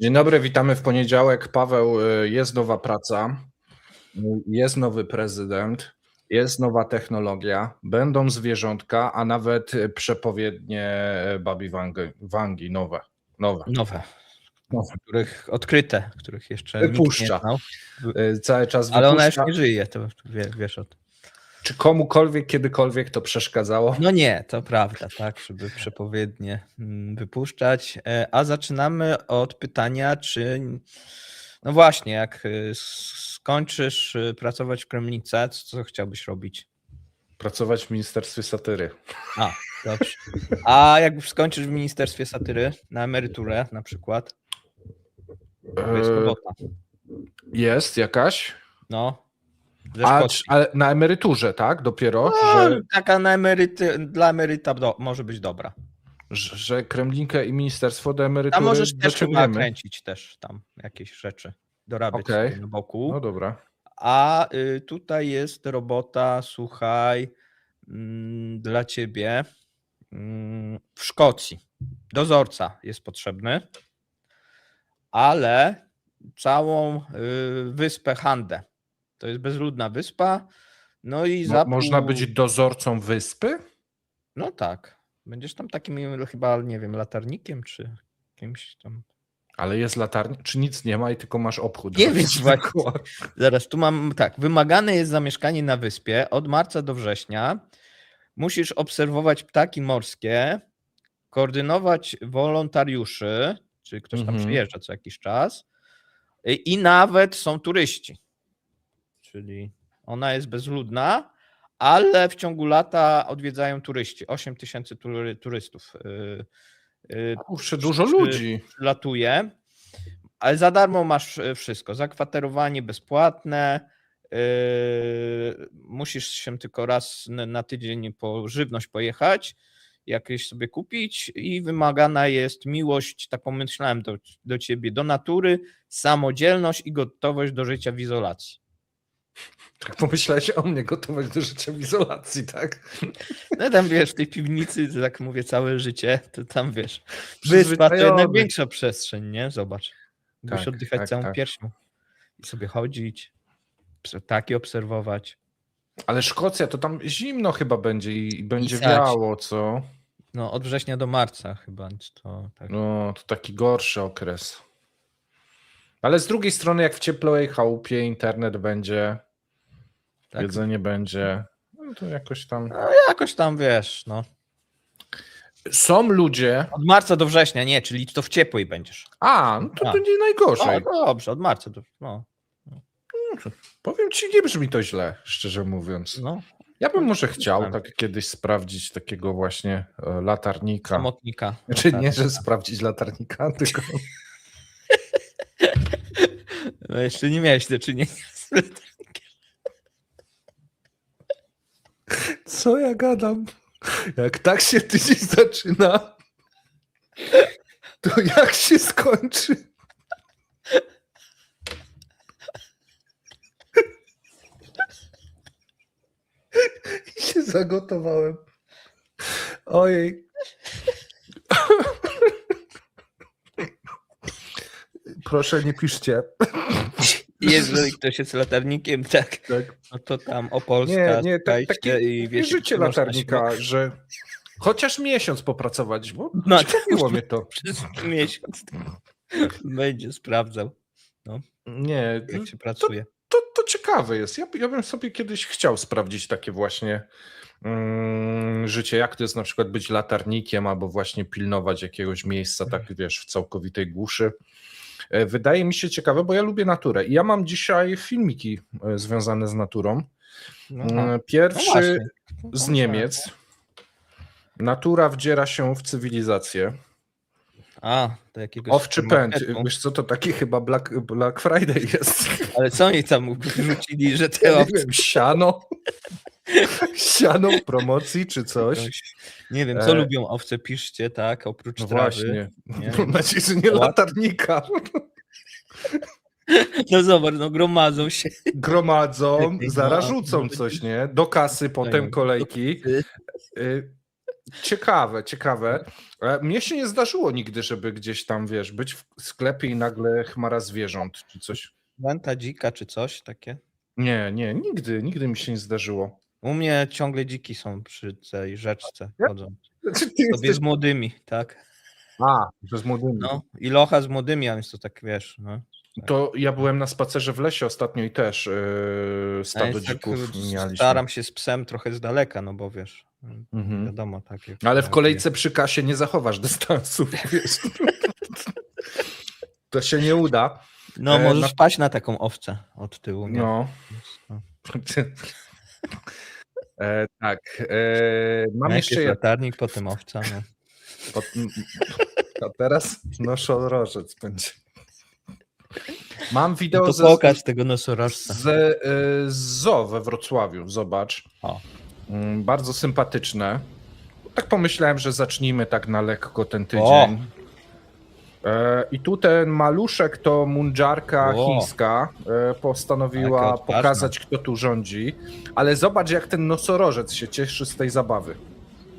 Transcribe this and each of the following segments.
Dzień dobry, witamy w poniedziałek. Paweł, y, jest nowa praca, jest nowy prezydent, jest nowa technologia, będą zwierzątka, a nawet przepowiednie Babi Wangi, Wangi nowe. nowe. Nowe. Nowe. Których odkryte, których jeszcze Wypuszcza. znał. Y, Cały czas Ale ona już wypuszcza. nie żyje, to wie, wiesz o tym. Czy komukolwiek, kiedykolwiek to przeszkadzało? No nie, to prawda, tak, żeby przepowiednie mm, wypuszczać. E, A zaczynamy od pytania, czy. No właśnie, jak y, skończysz y, pracować w Kremnice, to co chciałbyś robić? Pracować w Ministerstwie Satyry. A, dobrze. A jak już skończysz w Ministerstwie Satyry na emeryturę na przykład, to jest robota. Jest jakaś? No. A, na emeryturze, tak? Dopiero, No, że, Taka na emeryty, dla emeryta do, może być dobra. że, że Kremlinkę i Ministerstwo do emerytury A możesz też chyba kręcić też tam jakieś rzeczy, dorabiać sobie na boku. No dobra. A y, tutaj jest robota, słuchaj, mm, dla ciebie mm, w Szkocji. Dozorca jest potrzebny, ale całą y, wyspę Handę. To jest bezludna wyspa. No i za Można być dozorcą wyspy? No tak. Będziesz tam takim chyba, nie wiem, latarnikiem czy kimś tam. Ale jest latarnia, czy nic nie ma i tylko masz obchód? Nie wiem, właśnie. Zaraz, tu mam tak. Wymagane jest zamieszkanie na wyspie od marca do września. Musisz obserwować ptaki morskie, koordynować wolontariuszy, czyli ktoś tam Mhm. przyjeżdża co jakiś czas. I, I nawet są turyści. Czyli ona jest bezludna, ale w ciągu lata odwiedzają turyści. 8 tysięcy tury- turystów. y, y, Kurczę, dużo ludzi. latuje, ale za darmo masz wszystko. Zakwaterowanie bezpłatne. yy, musisz się tylko raz na tydzień po żywność pojechać, jakieś sobie kupić i wymagana jest miłość, tak pomyślałem do, do ciebie, do natury, samodzielność i gotowość do życia w izolacji. Tak pomyślałeś o mnie gotować do życia w izolacji, tak? No tam wiesz, w tej piwnicy, to tak mówię, całe życie, to tam wiesz, wyspa to jednak większa przestrzeń, nie? Zobacz. Musisz Tak, oddychać tak, całą tak. piersią i sobie chodzić, ptaki obserwować. Ale Szkocja to tam zimno chyba będzie i i będzie Pisać. wiało, co? No, od września do marca chyba, to tak. No, to taki gorszy okres. Ale z drugiej strony, jak w ciepłej chałupie internet będzie, tak. jedzenie będzie, no to jakoś tam. No, jakoś tam wiesz, no. Są ludzie. Od marca do września, nie, czyli to w ciepłej będziesz. A, no to A. będzie najgorzej. O, dobrze, od marca do. No, Powiem ci, nie brzmi to źle, szczerze mówiąc. no Ja bym może chciał tak. tak kiedyś sprawdzić takiego właśnie e, latarnika. samotnika. Znaczy Tak. nie, że sprawdzić latarnika, tylko No, jeszcze nie miałeś do czynienia z co ja gadam? Jak tak się tydzień zaczyna, to jak się skończy? I się zagotowałem. Ojej. Proszę, nie piszcie. Jeżeli ktoś jest latarnikiem, tak, Tak. no to tam Opolska, Nie, nie, tak, takie i wiesz, życie latarnika, że chociaż miesiąc popracować, bo No, ciekawiło mnie to. przez miesiąc będzie sprawdzał, Nie, jak się pracuje. to, to ciekawe jest. Ja, ja bym sobie kiedyś chciał sprawdzić takie właśnie mm, życie, jak to jest na przykład być latarnikiem albo właśnie pilnować jakiegoś miejsca, tak wiesz, w całkowitej głuszy. E, Wydaje mi się ciekawe, bo ja lubię naturę i ja mam dzisiaj filmiki e, związane z naturą. No, Mm, no Pierwszy właśnie. z Niemiec. Natura wdziera się w cywilizację. A, do jakiegoś Owczy pęd. Wiesz co, to taki chyba Black, Black Friday jest. Ale co oni tam wrzucili, że te owce wiem, siano. Siano w promocji czy coś. Nie wiem, co E, lubią owce, piszcie, tak, oprócz No trawy. właśnie. nie? Mam nadzieję, że nie latarnika. No zobacz, no gromadzą się. Gromadzą, No, zaraz rzucą no, coś, nie? Do kasy, potem Mają. kolejki. Y, ciekawe, ciekawe. E, Mnie się nie zdarzyło nigdy, żeby gdzieś tam, wiesz, być w sklepie i nagle chmara zwierząt czy coś. Węta dzika czy coś takie. Nie, nie, nigdy, nigdy mi się nie zdarzyło. U mnie ciągle dziki są przy tej rzeczce. Chodzą. Znaczy, ty jesteś... z młodymi, tak? A, że z młodymi. No, i locha z młodymi, a więc to tak wiesz. No. To ja byłem na spacerze w lesie ostatnio i też yy, stado tak, dzików mieliśmy. staram się z psem trochę z daleka, no bo wiesz, Mhm. wiadomo, tak. Ale w kolejce przy kasie nie zachowasz dystansu, wiesz. To się nie uda. jest. No, e, możesz na- wpaść na taką owcę od tyłu. Nie? No. No. E, tak. E, mam Najpierw jeszcze latarnik, potem owca. No. A teraz nosorożec będzie. Mam No wideo to ze, pokaż tego nosorożca. z, e, z zoo we Wrocławiu. Zobacz. O. Mm, Bardzo sympatyczne. Tak pomyślałem, że zacznijmy tak na lekko ten O. tydzień. E, I tu ten maluszek to mundżarka O. chińska e, postanowiła pokazać, kto tu rządzi. Ale zobacz, jak ten nosorożec się cieszy z tej zabawy.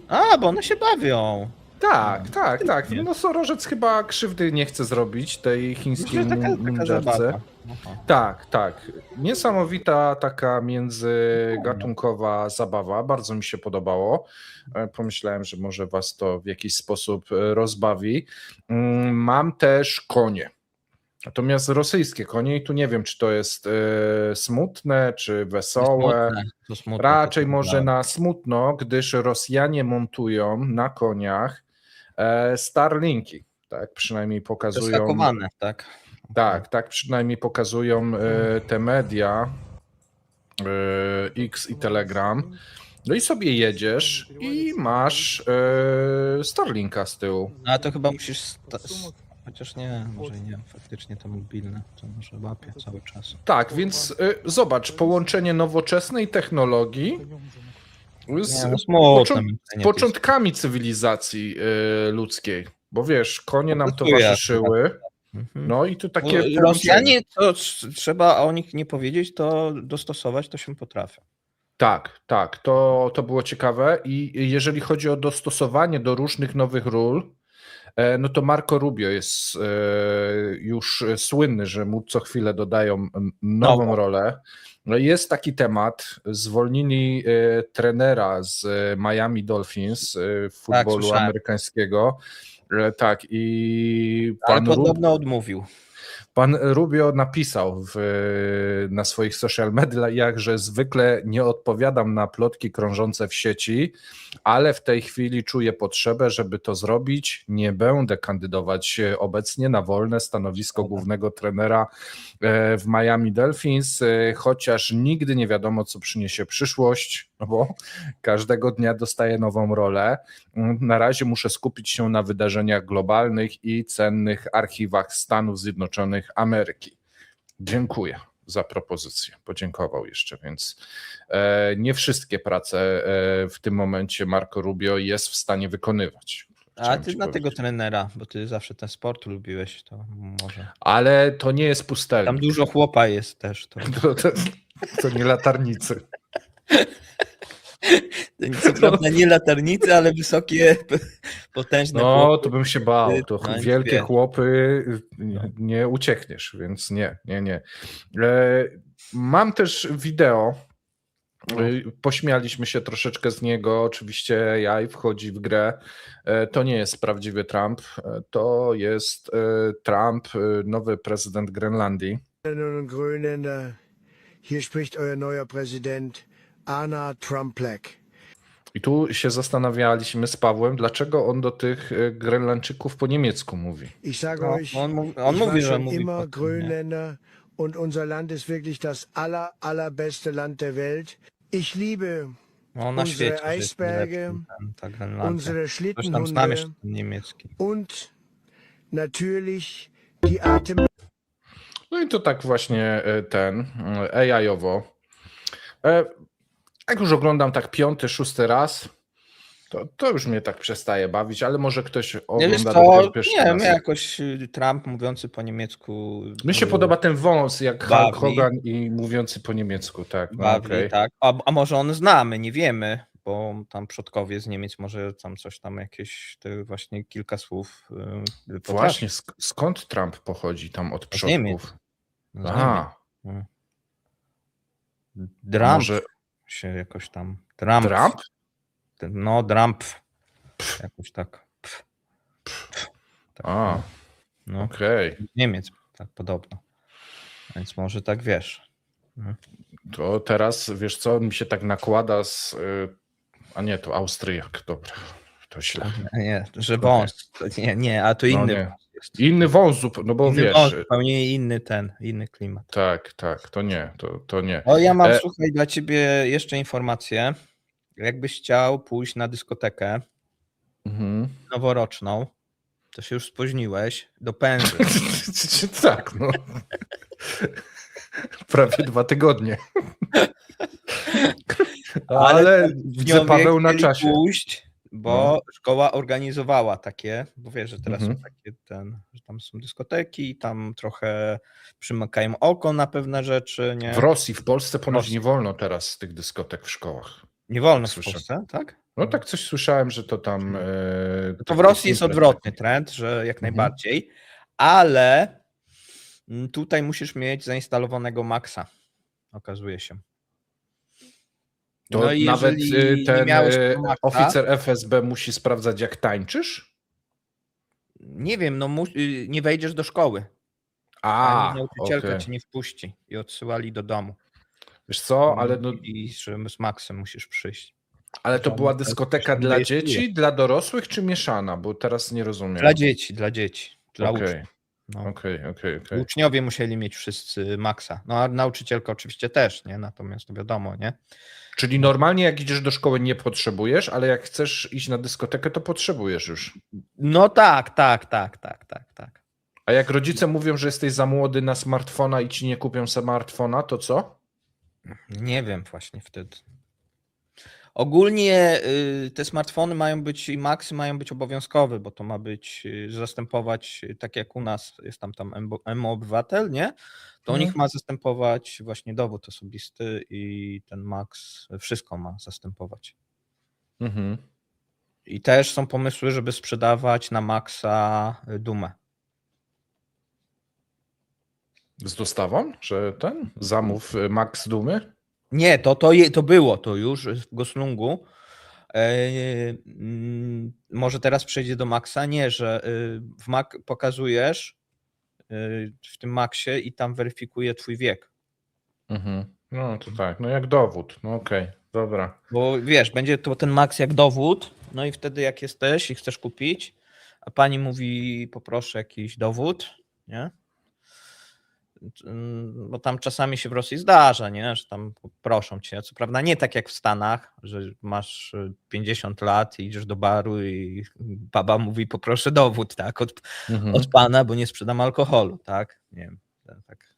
A, bo one się bawią. Tak, tak, tak. Nosorożec chyba krzywdy nie chce zrobić tej chińskiej mundżarce. Aha. Tak, tak. Niesamowita taka międzygatunkowa zabawa. Bardzo mi się podobało. E, Pomyślałem, że może Was to w jakiś sposób e, rozbawi. Mm, Mam też konie. Natomiast rosyjskie konie, i tu nie wiem, czy to jest e, smutne, czy wesołe. Smutne, to smutne, Raczej może na smutno, gdyż Rosjanie montują na koniach e, Starlinki. Tak, przynajmniej pokazują. Zaskakowane, tak. Tak, tak przynajmniej pokazują e, te media e, X i Telegram. No i sobie jedziesz i masz e, Starlinka z tyłu. No, ale to chyba musisz. Chociaż nie, może nie, faktycznie to mobilne, to może łapie cały czas. Tak, więc zobacz, połączenie nowoczesnej technologii z Nie, no, z początkami cywilizacji ludzkiej. Bo wiesz, konie nam towarzyszyły. Mhm. No i tu takie. No. Rosjanie, to trzeba o nich nie powiedzieć, to dostosować to się potrafią. Tak, tak, to, to było ciekawe. I jeżeli chodzi o dostosowanie do różnych nowych ról, e, no to Marco Rubio jest e, już słynny, że mu co chwilę dodają nową rolę. No i jest taki temat. Zwolnili e, trenera z Miami Dolphins e, futbolu słyszałem. amerykańskiego. Tak, i Ale podobno odmówił. Pan Rubio napisał w, na swoich social mediach, że zwykle nie odpowiadam na plotki krążące w sieci, ale w tej chwili czuję potrzebę, żeby to zrobić. Nie będę kandydować obecnie na wolne stanowisko głównego trenera e, w Miami Dolphins, e, chociaż nigdy nie wiadomo, co przyniesie przyszłość, no bo każdego dnia dostaję nową rolę. Na razie muszę skupić się na wydarzeniach globalnych i cennych archiwach Stanów Zjednoczonych Ameryki. Dziękuję za propozycję. Podziękował jeszcze, więc e, nie wszystkie prace e, w tym momencie Marco Rubio jest w stanie wykonywać. A Chciałem ty ci na tego trenera, bo ty zawsze ten sport lubiłeś, to może. Ale to nie jest pustelnik. Tam dużo chłopa jest też. To, To, to, to nie latarnicy. co prawda nie latarnicy, ale wysokie, potężne No, chłopy. to bym się bał. To No, wielkie wie. chłopy nie, nie uciekniesz, więc nie, nie, nie. E, mam też wideo. E, Pośmialiśmy się troszeczkę z niego. Oczywiście jaj wchodzi w grę. E, To nie jest prawdziwy Trump. To jest Trump, nowy prezydent Grenlandii. Hier spricht euer neuer Präsident Anna Trumplek. I tu się zastanawialiśmy z Pawłem, dlaczego on do tych e, Grenlandczyków po niemiecku mówi. Ich sage No, euch, on, mów- on ich mówi, że mówi immer? Grönländer und unser Land ist wirklich das aller, allerbeste Land der Welt. Ich liebe No, na unsere świecie. Eisberge, najlepszy ten- ta Grenlandia. unsere Schlittenhunde und natürlich die Atem. No i to tak właśnie e, ten e, AI-owo. Jak już oglądam tak piąty, szósty raz, to, to już mnie tak przestaje bawić, ale może ktoś ogląda co, pierwszy nie wiem, raz. jakoś y, Trump mówiący po niemiecku. Mi się y, podoba ten wąs, jak Hulk. Hogan i mówiący po niemiecku, tak. No, Bawi, okej. tak. A, a może on znamy, nie wiemy. bo tam przodkowie z Niemiec może tam coś tam jakieś te właśnie kilka słów yy. Właśnie, sk- skąd Trump pochodzi tam od Z Niemiec. przodków? No, z Aha, Niemiec. Trump może się jakoś tam. Trump. Trump? No, Trump. Jakoś tak. tak A, no, okej. z Niemiec, tak podobno. Więc może tak wiesz. To teraz, wiesz co, mi się tak nakłada z... y, A nie, to Austriak, dobra. To źle. Nie, że wąs. Nie, nie, a to No inny nie. Inny wąs, zup- no bo Inny wiesz... wąs, zupełnie inny ten, inny klimat. Tak, tak, to nie, to, to nie. O, ja mam, E- słuchaj, dla ciebie jeszcze informację. Jakbyś chciał pójść na dyskotekę Mhm. noworoczną, to się już spóźniłeś do pędy. tak, no. Prawie dwa tygodnie. Ale widzę Pniowie Paweł na czasie. pójść, bo szkoła organizowała takie, bo wiesz, że teraz Mhm. są takie ten, że tam są dyskoteki, tam trochę przymykają oko na pewne rzeczy, nie? W Rosji, w Polsce ponoć Rosji. nie wolno teraz z tych dyskotek w szkołach. Nie wolno w Słyszę. Polsce, tak? No tak coś słyszałem, że to tam... E, To w Rosji jest odwrotny trend, że jak Mhm. najbardziej, ale mm, tutaj musisz mieć zainstalowanego Maxa, okazuje się. To No i nawet y, ten y, oficer FSB musi sprawdzać, jak tańczysz? Nie wiem, no y, nie wejdziesz do szkoły. A, Ani nauczycielka okej. cię nie wpuści i odsyłali do domu. Wiesz co, ale, no, I że z Maxem musisz przyjść. ale to była dyskoteka dla dzieci, dla dorosłych czy mieszana? Bo teraz nie rozumiem. Dla dzieci, dla dzieci. Dla Okej, uczniów. No. okej, okej, okej. Uczniowie musieli mieć wszyscy Maxa. No a nauczycielka oczywiście też, nie? Natomiast to wiadomo, nie? Czyli normalnie jak idziesz do szkoły nie potrzebujesz, ale jak chcesz iść na dyskotekę, to potrzebujesz już. No tak, tak, tak, tak, tak, tak. A jak rodzice mówią, że jesteś za młody na smartfona i ci nie kupią smartfona, to co? Nie wiem właśnie wtedy. Ogólnie y, te smartfony mają być i Maxy mają być obowiązkowe, bo to ma być y, zastępować, y, tak jak u nas jest tam tam M-Obywatel, nie? To u Mhm. nich ma zastępować właśnie dowód osobisty i ten Max wszystko ma zastępować. Mhm. I też są pomysły, żeby sprzedawać na Maxa Dumę. Z dostawą? Że ten? Zamów Max Dumy? Nie, to, to, je, to było to już w Goslungu. E, mm, może teraz przejdzie do Maxa? Nie, że y, w Mac pokazujesz y, w tym Maxie i tam weryfikuje twój wiek. Mhm. No to tak, no jak dowód. No okej, dobra. Bo wiesz, będzie to ten Max jak dowód, no i wtedy jak jesteś i chcesz kupić, a pani mówi poproszę jakiś dowód, nie? Mm, Bo tam czasami się w Rosji zdarza, nie? że tam proszą cię. Co prawda nie tak jak w Stanach, że masz y, 50 lat i idziesz do baru i baba mówi poproszę dowód, tak, od, Mhm. od pana, bo nie sprzedam alkoholu, tak? Nie wiem, tak,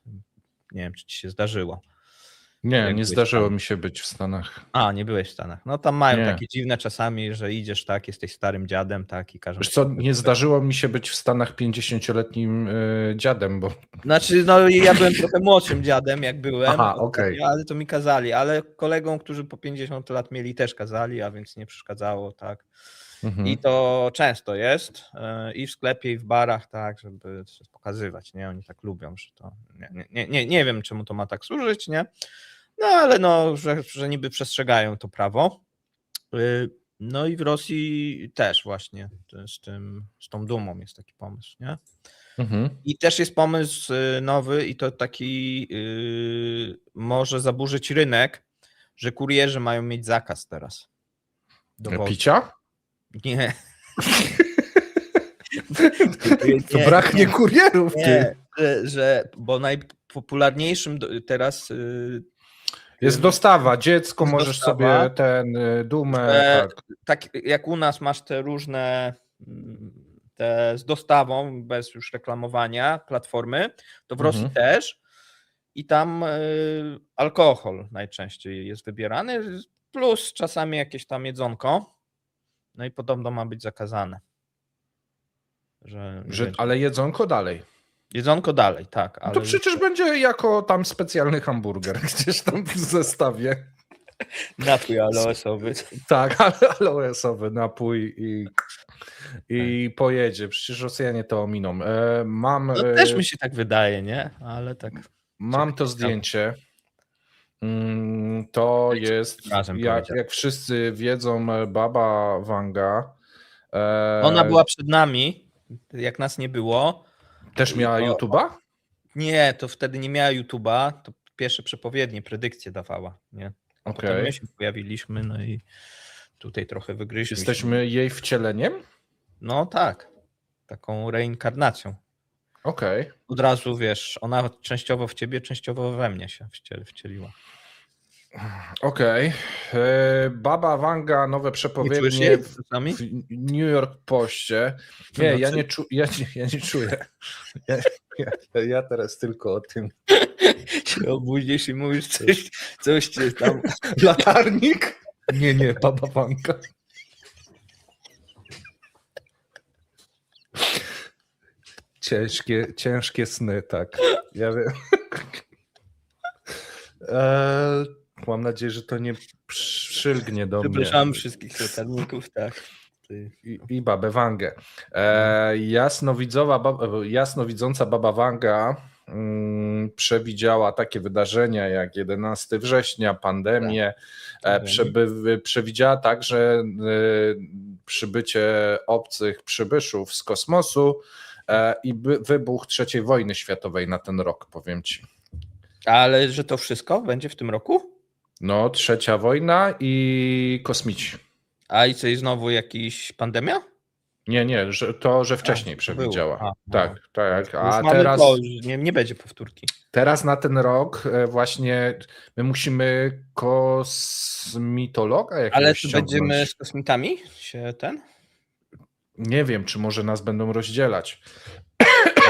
nie wiem, czy ci się zdarzyło. Nie, nie zdarzyło mi się być w Stanach. A, nie byłeś w Stanach. No tam mają Nie. takie dziwne czasami, że idziesz tak, jesteś starym dziadem, tak i. Wiesz ci co, nie zdarzyło mi się być w Stanach 50-letnim y, dziadem, bo Znaczy, no ja byłem trochę młodszym dziadem, jak byłem, Aha, ostatnio, okej. ale to mi kazali, ale kolegom, którzy po 50 lat mieli, też kazali, a więc nie przeszkadzało, tak. Mhm. I to często jest e, i w sklepie, i w barach, tak, żeby coś pokazywać, nie? Oni tak lubią, że to, nie, nie, nie, nie wiem, czemu to ma tak służyć, nie? No ale no, że, że niby przestrzegają to prawo. Y, No i w Rosji też właśnie z tym, z tą dumą jest taki pomysł, nie? Mhm. I też jest pomysł y, nowy i to taki y, może zaburzyć rynek, że kurierzy mają mieć zakaz teraz. dowozu. Picia? Nie. To Nie, braknie nie, kurierów. Nie, że, że bo najpopularniejszym teraz y, Jest dostawa, dziecko, Jest możesz dostawa. sobie ten y, dumę. E, tak. tak jak u nas masz te różne mm, te z dostawą, bez już reklamowania platformy, to w Rosji Mhm. też i tam y, alkohol najczęściej jest wybierany, plus czasami jakieś tam jedzonko, no i podobno ma być zakazane. Że, Że, ale jedzonko dalej. Jedzonko dalej, tak. No Ale to przecież będzie jako tam specjalny hamburger gdzieś tam w zestawie. Napój aloesowy. Tak, aloesowy napój i, i pojedzie. Przecież Rosjanie to ominą. E, mam No e, też mi się tak wydaje, nie? Ale tak. mam to zdjęcie. Mm, To jest, jak, jak wszyscy wiedzą, e, baba Wanga. e, Ona była przed nami, jak nas nie było. Też miała YouTube'a? Nie, to wtedy nie miała YouTube'a, to pierwsze przepowiednie, predykcje dawała, nie? A Potem Okej. my się pojawiliśmy, no i tutaj trochę wygryźliśmy. Jesteśmy jej wcieleniem? No tak, taką reinkarnacją. Okej. Od razu, wiesz, ona częściowo w ciebie, częściowo we mnie się wciel, wcieliła. Okej. E, Baba Wanga, nowe przepowiednie w, w New York Poście. Nie, ja czy- nie, czu, ja, nie- ja nie czuję. Ja, ja, ja teraz tylko o tym. się obudzisz i mówisz coś, coś cię tam... Latarnik? Nie, nie, Baba Wanga. Ciężkie, ciężkie sny, tak. Ja wiem. Eee, mam nadzieję, że to nie przylgnie do mnie. Przepraszam wszystkich latarników, tak. I, i babę Wangę. E, jasnowidzowa, bab, jasnowidząca baba Wanga mm, przewidziała takie wydarzenia jak 11 września, pandemię. E, Pandemię. przeby, przewidziała także e, przybycie obcych przybyszów z kosmosu e, i by, wybuch III wojny światowej na ten rok, powiem ci. Ale że to wszystko będzie w tym roku? No, trzecia wojna i kosmici. A i co, i znowu jakiś pandemia? Nie, nie, że to, że wcześniej to przewidziała. było. A, tak, tak. A teraz, to, nie, nie będzie powtórki. teraz na ten rok e, właśnie my musimy kosmitologa jakiegoś Ale ściągnąć. będziemy z kosmitami się ten? Nie wiem, czy może nas będą rozdzielać.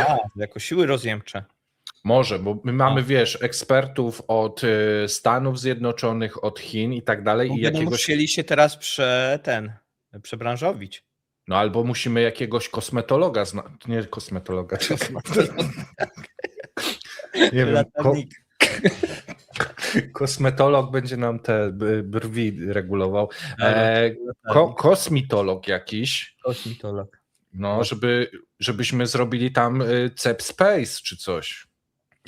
A, jako siły rozjemcze. Może, bo my mamy, A. wiesz, ekspertów od e, Stanów Zjednoczonych, od Chin i tak dalej Bo i jakiegoś, musieli się teraz prze, ten, przebranżowić. no albo musimy jakiegoś kosmetologa, zna... nie kosmetologa, nie wiem, ko... Kosmetolog będzie nam te brwi regulował. E, ko kosmitolog jakiś, Kosmitolog. no, żeby, żebyśmy zrobili tam y, CEP Space czy coś.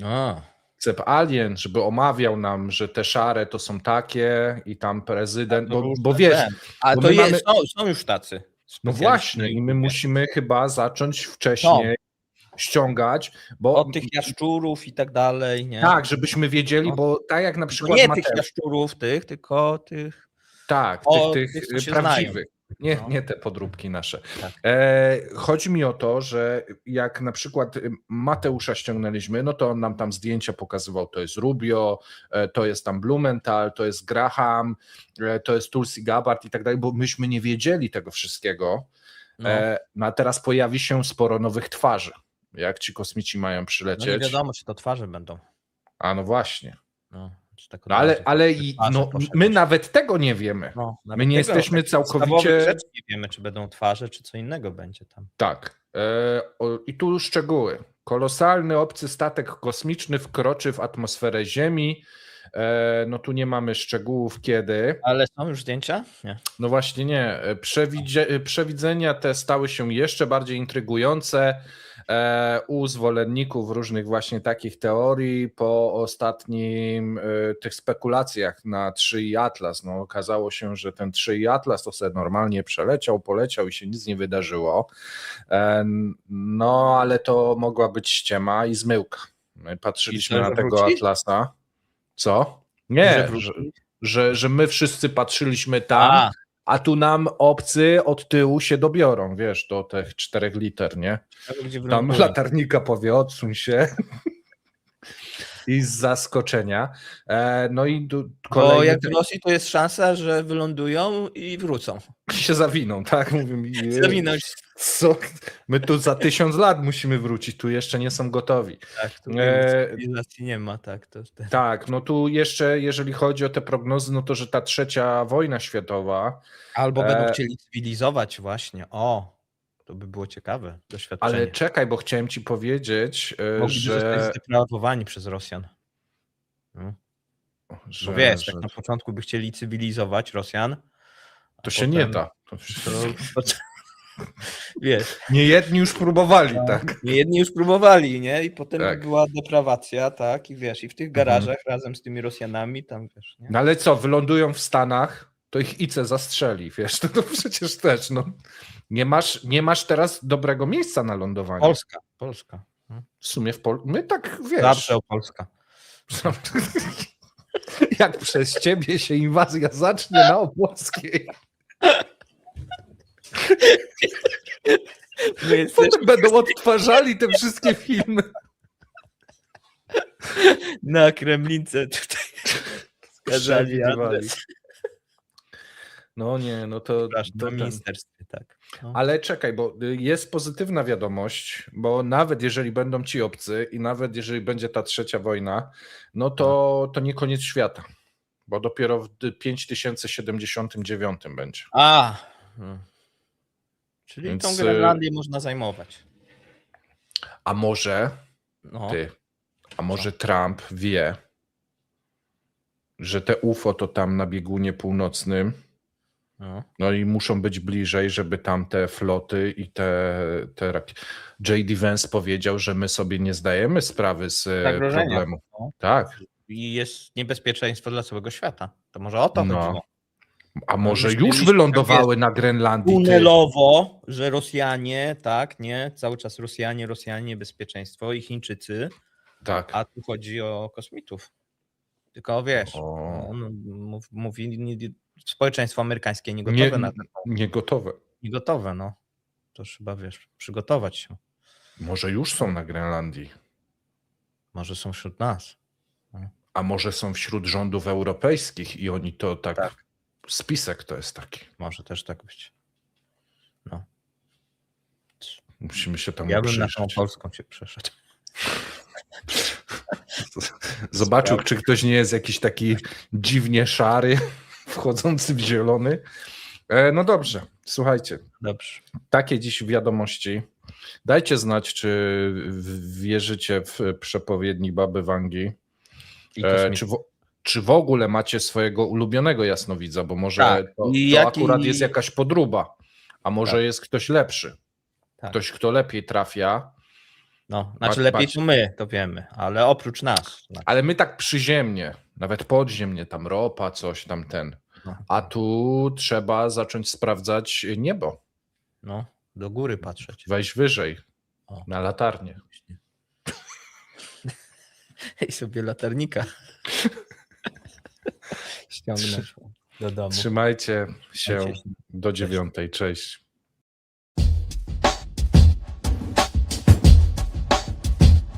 A, CEP Alien, żeby omawiał nam, że te szare to są takie i tam prezydent, bo, bo wiesz, to jest, mamy- są, są już tacy. no właśnie i my musimy chyba zacząć wcześniej ściągać, bo Od tych jaszczurów i tak dalej, nie? tak, żebyśmy wiedzieli, No. bo tak jak na Tylko przykład nie tych Mateusz, jaszczurów, tych, tylko tych. tak, o, tych, tych, tych prawdziwych. Nie, No. nie te podróbki nasze. Tak. E, chodzi mi o to, że jak na przykład y, Mateusza ściągnęliśmy, no to on nam tam zdjęcia pokazywał, to jest Rubio, e, to jest tam Blumenthal, to jest Graham, e, to jest Tulsi Gabbard i tak dalej, bo myśmy nie wiedzieli tego wszystkiego. No, E, no a teraz pojawi się sporo nowych twarzy, jak ci kosmici mają no nie przylecieć. wiadomo, czy to twarze będą. a no właśnie. No, tak No ale, ale i, no, my nawet tego nie wiemy. No, My nie tego, jesteśmy całkowicie- Nie wiemy, czy będą twarze, czy co innego będzie tam. Tak. E, o, I tu szczegóły. Kolosalny obcy statek kosmiczny wkroczy w atmosferę Ziemi. E, no tu nie mamy szczegółów kiedy. Ale są już zdjęcia? Nie. No właśnie nie. E, Przewidzie, przewidzenia te stały się jeszcze bardziej intrygujące u zwolenników różnych właśnie takich teorii po ostatnim e, tych spekulacjach na 3 i Atlas. No okazało się, że ten 3 i Atlas to sobie normalnie przeleciał, poleciał i się nic nie wydarzyło. E, no ale to mogła być ściema i zmyłka. My patrzyliśmy na tego wróci? Atlasa. Co? Nie, że, że, że my wszyscy patrzyliśmy tam, A, a tu nam obcy od tyłu się dobiorą, wiesz, do tych czterech liter, nie? Tam latarnika powie, odsuń się. I z zaskoczenia. E, no i Bo kolejny jak w Rosji to jest szansa, że wylądują i wrócą. się zawiną, tak? Mówimy, je- Zawinąć. co? My tu za tysiąc lat musimy wrócić, tu jeszcze nie są gotowi. Tak, tu E, cywilizacji nie ma, tak. To, Tak, no tu jeszcze, jeżeli chodzi o te prognozy, no to, że ta trzecia wojna światowa, Albo E, będą chcieli cywilizować właśnie. O, to by było ciekawe doświadczenie. ale czekaj, bo chciałem ci powiedzieć, e, Mogliby że... zostać zdeprawowani przez Rosjan. No. że, Bo wiesz, że tak na początku by chcieli cywilizować Rosjan. to się nie potem da. To, wiesz, nie jedni już próbowali, tak. jedni już próbowali, nie? I potem Tak. by była deprawacja, tak? I wiesz, i w tych garażach razem z tymi Rosjanami tam, wiesz, nie? No ale co, wylądują w Stanach, to ich ICE zastrzeli, wiesz, to, to przecież też, no. Nie masz, nie masz teraz dobrego miejsca na lądowanie. Polska, Polska. W sumie w Pol... My tak, wiesz... Zawsze o Polska. Jak przez ciebie się inwazja zacznie na Opolskiej, potem będą odtwarzali te wszystkie filmy. na Kremlince tutaj skazali adres. No nie, no to... Przepraszam, to na ten- ministerstwie, tak. No. Ale czekaj, bo y, jest pozytywna wiadomość, bo nawet jeżeli będą ci obcy i nawet jeżeli będzie ta trzecia wojna, no to, to nie koniec świata, bo dopiero w dy- 5079 będzie. A! Hmm. Czyli Więc, tą y- Grenlandię można zajmować. A może No. ty, a może Trump wie, że te UFO to tam na biegunie północnym, no. no i muszą być bliżej, żeby tam te floty i te, te rakiety. J.D. Vance powiedział, że my sobie nie zdajemy sprawy z e, Zagrożenia. problemu. No. Tak, I jest niebezpieczeństwo dla całego świata. To może o to No. chodziło. a może myśleliśmy, już wylądowały na Grenlandii. Tunelowo, że Rosjanie, tak, nie? Cały czas Rosjanie, Rosjanie, bezpieczeństwo i Chińczycy, Tak. a tu chodzi o kosmitów. Tylko wiesz, O. no, mów- mówi nie- społeczeństwo amerykańskie nie gotowe Nie, na to. nie gotowe. Nie gotowe, no. To trzeba, wiesz, przygotować się. Może już są na Grenlandii, Może są wśród nas. a może są wśród rządów europejskich i oni to tak. Tak. Spisek to jest taki. Może też tak być. Musimy się tam Ja bym przyjrzeć. Polską się przeszedł. Zobaczył, czy ktoś nie jest jakiś taki dziwnie szary, wchodzący w zielony. E, no dobrze, słuchajcie, Dobrze. takie dziś wiadomości. Dajcie znać, czy wierzycie w przepowiedni Baby Wangi. E, czy, w, czy w ogóle macie swojego ulubionego jasnowidza, bo może Tak, to, to jaki- akurat jest jakaś podruba, a może Tak. jest ktoś lepszy. Tak. Ktoś, kto lepiej trafia, No, znaczy Bać- lepiej to my, to wiemy, ale oprócz nas. Znaczy, ale my tak przyziemnie, nawet podziemnie, tam ropa, coś tam ten. no, A tu trzeba zacząć sprawdzać niebo. no, do góry patrzeć. Wejść wyżej, O. na latarnię. I sobie latarnika ściągnąć do domu. Trzymajcie się Trzymajcie się. do dziewiątej. Cześć.